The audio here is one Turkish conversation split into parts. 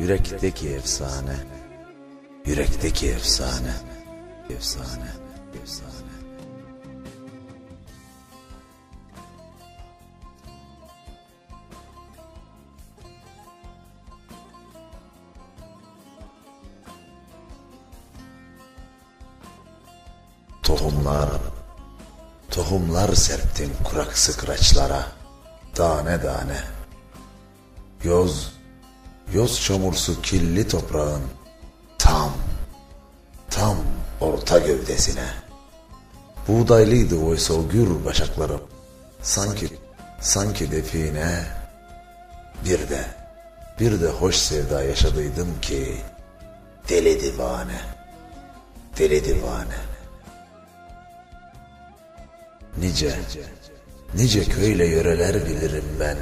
Yürekteki efsane, yürekteki efsane, efsane, efsane. Tohumlar, tohumlar serptin kurak sıkraçlara, tane tane. Yoz, yoz çamursu kirli toprağın tam, tam orta gövdesine. Buğdaylıydı oysa o gür başaklarım. Sanki, sanki define. Bir de, bir de hoş sevda yaşadıydım ki, deli divane, deli divane. Nice, nice köyle yöreler bilirim ben.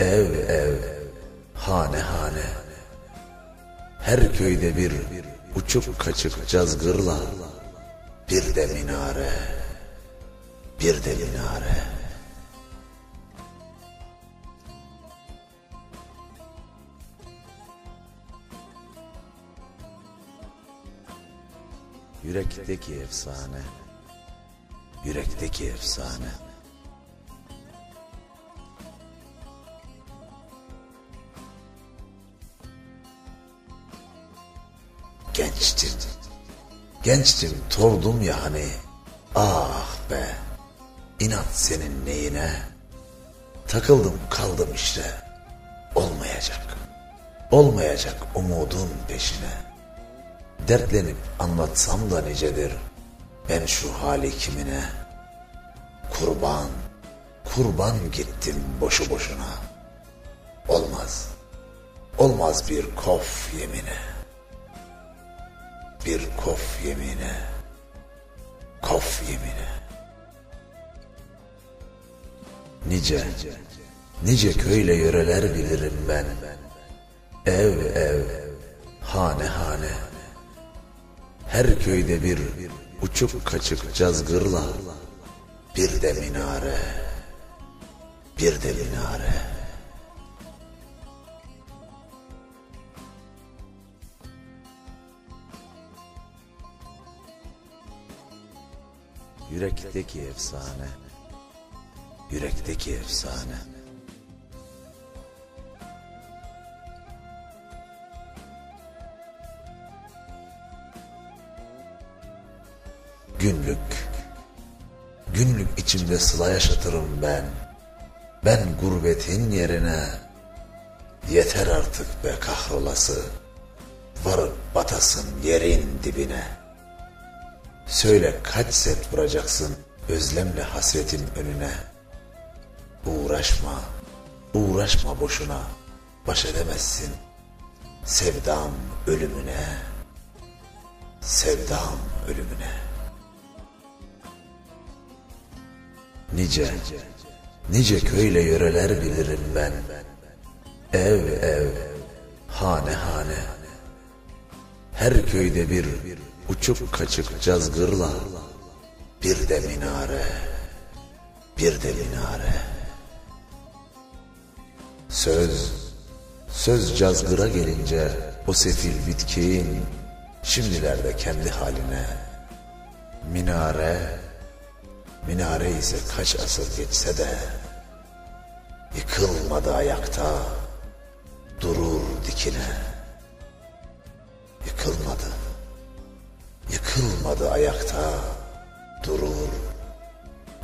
Ev ev, hane hane. Her köyde bir uçuk kaçık cazgırla, bir de minare, bir de minare. Yürekteki efsane, yürekteki efsane. Gençtim, gençtim tordum ya hani. Ah be, inat senin neyine. Takıldım kaldım işte, olmayacak. Olmayacak umudun peşine. Dertlenip anlatsam da nicedir. Ben şu hali kimine? Kurban, kurban gittim boşu boşuna. Olmaz, olmaz bir kof yemine. Bir kof yemine, kof yemine. Nice, nice köyle yöreler bilirim ben. Ev ev, hane hane. Her köyde bir uçuk kaçık cazgırla, bir de minare, bir de minare. Yürekteki efsane, yürekteki efsane. Günlük, günlük içimde sıla yaşatırım ben. Ben gurbetin yerine, yeter artık be kahrolası, varıp batasın yerin dibine. Söyle kaç set vuracaksın özlemle hasretin önüne. Uğraşma, uğraşma boşuna, baş edemezsin. Sevdam ölümüne, sevdam ölümüne. Nice, nice köyle yöreler bilirim ben. Ev ev, hane hane. Her köyde bir uçuk kaçık cazgırla, bir de minare, bir de minare. Söz, söz cazgıra gelince o sefil bitkin, şimdilerde kendi haline. Minare, minare ise kaç asır geçse de, yıkılmadı ayakta, durur dikine. Yıkılmadı ayakta, durur,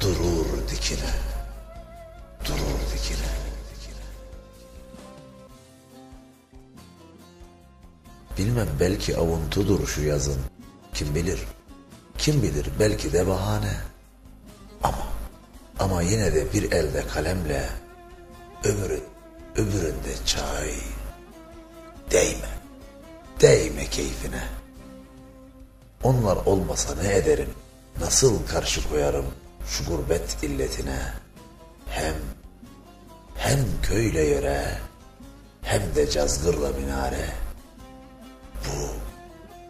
durur dikine, durur dikine. Bilmem belki avuntudur şu yazın, kim bilir, kim bilir belki de bahane. Ama, ama yine de bir elde kalemle, öbürü, öbüründe çay. Değme, değme keyfine. Onlar olmasa ne ederim, nasıl karşı koyarım şu gurbet illetine. Hem, hem köyle yöre, hem de cazgırla minare. Bu,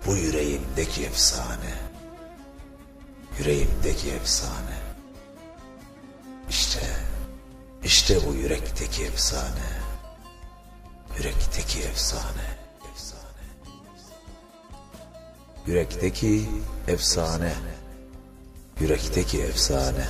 bu yüreğimdeki efsane. Yüreğimdeki efsane. İşte, işte bu yürekteki efsane. Yürekteki efsane. Yürekteki efsane. Yürekteki efsane.